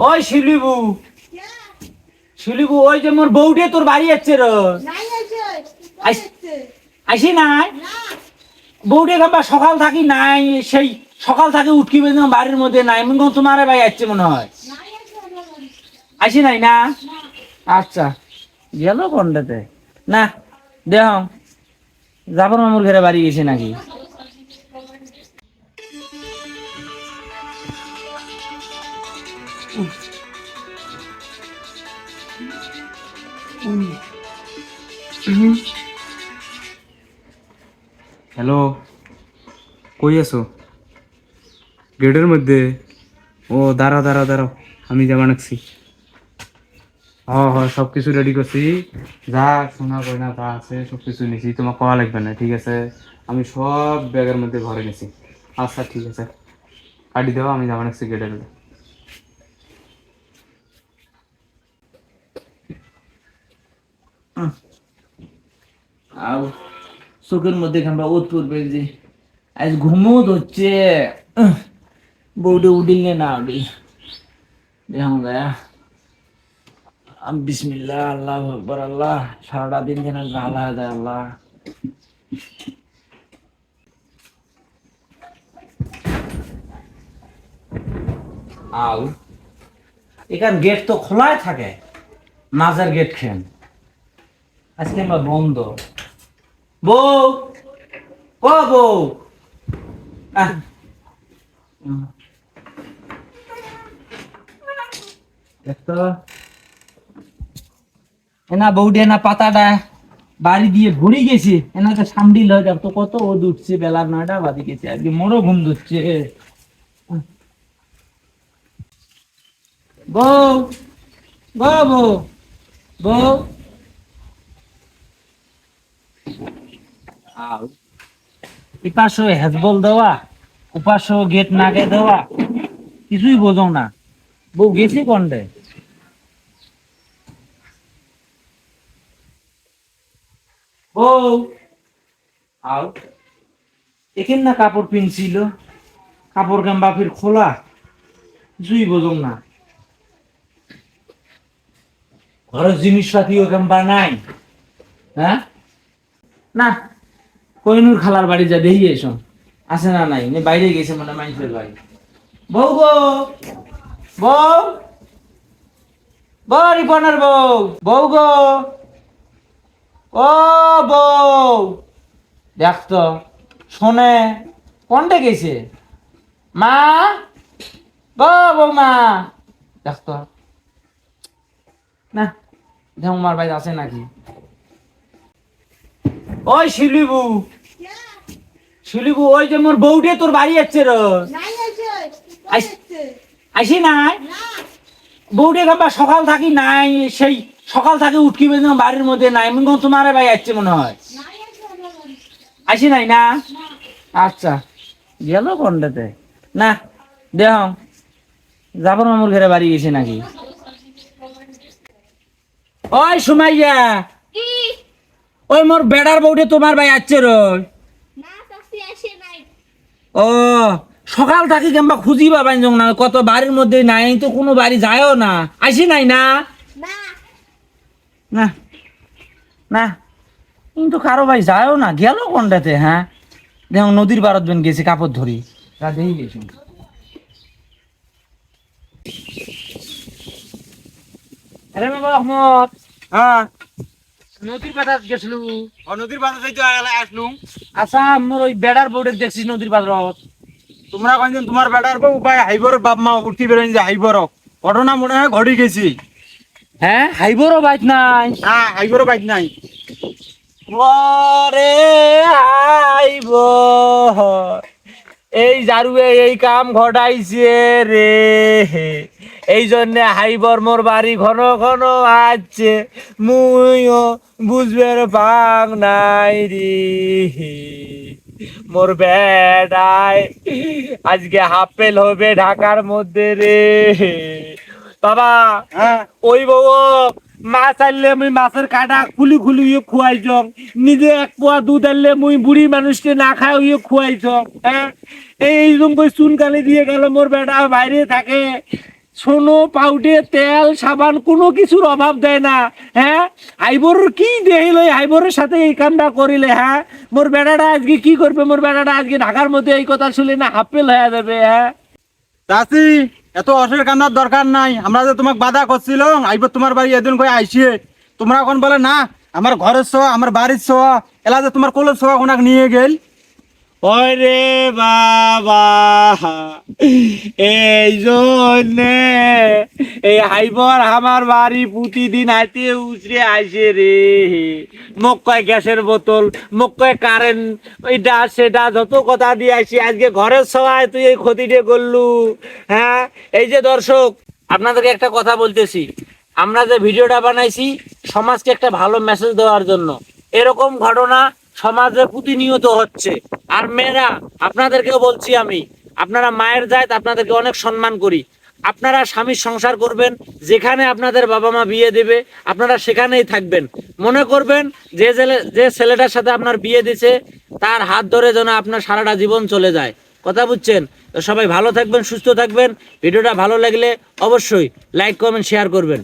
ওই শিলিবু। শিলিবু ওই যে মোর বউটে তোর বাড়ি যাচ্ছে র। আইসি নাই? বউটে গাবা সকাল থাকি নাই সেই সকাল থাকি উঠকি বেজে বাড়ির মধ্যে নাই মনে করো তোমার ভাই যাচ্ছে মনে হয়। আইসি নাই না। আচ্ছা গেল কোনটাতে? না দেহ। জাফর মামুর ঘরে বাড়ি গেছে নাকি? হ্যালো কই আছো? গেটের মধ্যে? ও, দাঁড়াও দাঁড়াও দাঁড়াও। আমি যাবা নাকছি। হ সব কিছু রেডি করছি। যা সোনা, গয়না, যা আছে সব কিছু নিছি। তোমার কওয়া লাগবে না, ঠিক আছে? আমি সব ব্যাগের মধ্যে ভরে নিছি। আচ্ছা ঠিক আছে। কাটি দেওয়া আমি যাবা নাকছি গেটের মধ্যে। আর চোখের মধ্যে খানবা ওত পড়বে যে, আজ ঘুমও ধরছে বউটে উঠিলে না উঠি দেখুন গায়া আম বিসমিল্লাহ, আল্লাহ আকবর, আল্লাহ, সারাটা দিন যেন দেয় আল্লাহ। আউ এখান গেট তো খোলাই থাকে মাঝের গেট খেন। আজকে আমার বন্ধ। বউ? ও বউ? এনা বউডি এনা পাতাটা বাড়ি দিয়ে ভরে গেছে। এনাকে সামডিল হয়ে তো কত ও উঠছে বেলা নয়টা বাদি গেছে, আজকে মোরও ঘুম ধরছে। বউ বউ বউ বউ। ইপাশো হেজবল দেওয়া উপাশো গেট নাগে দেওয়া, কিছুই বোঝো না। বউ গেছি কন্ডে? বউ, আও। এখান না কাপড় পিনছিল, কাপড় গাম্বা ফির খোলা, কিছুই বোঝো না। ঘরের জিনিসপাতিও গাম্বা নাই হ্যাঁ? না কইনুর খালার বাড়ি যা দেখি এসো। আছে না নাই? বাইরে গেছে মানে মাইসের বাড়ি বউ গো! বউ! বউ, রিপনের বউ। বউ গো! ও বউ! দেখ তো, শোনে, কোনটা গেছে? মা? বউ বউ মা দেখ তো। না, দেখ মার বাড়ি আছে নাকি? ওই শিলিবু। শিলিবু ওই যে মোর বউটে তোর বাড়ি যাচ্ছে র। আইস- নাই? বউটে গাবা সকাল থাকি নাই সেই সকাল থাকি উঠকি বেজে বাড়ির মধ্যে নাই মনে করো তোমার ভাই যাচ্ছে মনে হয়। আইসি নাই না? আচ্ছা গেল কোনটাতে? না দেহ জাফর মামুর ঘরে বাড়ি গেছে নাকি? ওই সুমাইয়া ওই মোর বেড়ার বউটে তোমার ভাই আসছে রই ও সকাল থাকি কিংবা খুঁজি পাবাই না কত বাড়ির মধ্যে নাই তো কোনো বাড়ি যায়ও না। আসি নাই না? না। না কিন্তু কারও ভাই যায়ও না গেল কোনটাতে হ্যাঁ? দেখো নদীর পারত বেন গেছে কাপড় ধরি। তা দেখি গেছি আরে বাবা আহমদ। হ্যাঁ? নদীর পাতাত গেছিলু। নদীর বাজার যাইতে আসলুম আচ্ছা মোর ওই বেড়ার বউটে দেখছিস নদীর পাত্রত তোমরা কইছেন তোমার বেটার বউ উপায় হাইবর বাপ মা উঠি যে হাইবর ঘটনা মনে হয় গেছি। হ্যাঁ হাইবরও বাইক নাই। হ্যাঁ হাইবর বাইক নাই। আইব এই জারুয়ে এই কাম ঘটাইছে রে। এই জন্য হাইবর মোর বাড়ি ঘন ঘন আছে মুইও বুঝবের পাং নাই রে। মোর বেড়ায় আজকে হাফেল হবে ঢাকার মধ্যে রে। বাবা হ্যাঁ। ওই বউ মাছ আনলে মুই মাছের কাটা খুলি খুলি ইয়ে খুয়াই যং নিজে এক পোয়া দুধ আনলে মুই বুড়ি মানুষকে না খাই ইয়ে খুয়াই যং হ্যাঁ। এই কই চুন কালি দিয়ে গেল মোর বেটা বাইরে থাকে। সোনো, পাউডে, তেল, সাবান, কোনো কিছুর অভাব দেয় না হ্যাঁ? আইবর কি দেখিল আইবরের সাথে এই কামটা করিলে হ্যাঁ? মোর বেড়াটা আজকে কি করবে? মোর বেড়াটা আজকে ঢাকার মধ্যে এই কথা শুনলে না হাফেল হয়ে যাবে হ্যাঁ? চাচি, এত অসুর কান্নার দরকার নাই। আমরা যে তোমাকে বাধা করছিল আইব তোমার বাড়ি এদিন করে আইসিয়ে তোমরা এখন বলে, না, আমার ঘরের ছোঁয়া, আমার বাড়ির ছোঁয়া, এলা যে তোমার কোলের ছোঁয়া ওনাকে নিয়ে গেল। ওরে বাবা, এই জন্যে, এই হাইবর আমার বাড়ি প্রতিদিন আইতে উচরে আসে রে। মোক কয় গ্যাসের বোতল মোক কয় কারেন্ট এটা সেটা যত কথা দিয়ে আসি, আজকে ঘরের সবাই তুই এই ক্ষতিটা করলু। হ্যাঁ এই যে দর্শক, আপনাদেরকে একটা কথা বলতেছি। আমরা যে ভিডিওটা বানাইছি, সমাজকে একটা ভালো মেসেজ দেওয়ার জন্য। এরকম ঘটনা সমাজে প্রতিনিয়ত হচ্ছে। আর মেয়েরা, আপনাদেরকেও বলছি আমি, আপনারা মায়ের জাত, আপনাদেরকে অনেক সম্মান করি। আপনারা স্বামীর সংসার করবেন, যেখানে আপনাদের বাবা মা বিয়ে দেবে, আপনারা সেখানেই থাকবেন। মনে করবেন, যে যে ছেলেটার সাথে আপনার বিয়ে দিছে, তার হাত ধরে যেন আপনার সারাটা জীবন চলে যায়। কথা বুঝছেন? সবাই ভালো থাকবেন, সুস্থ থাকবেন। ভিডিওটা ভালো লাগলে অবশ্যই লাইক কমেন্ট শেয়ার করবেন।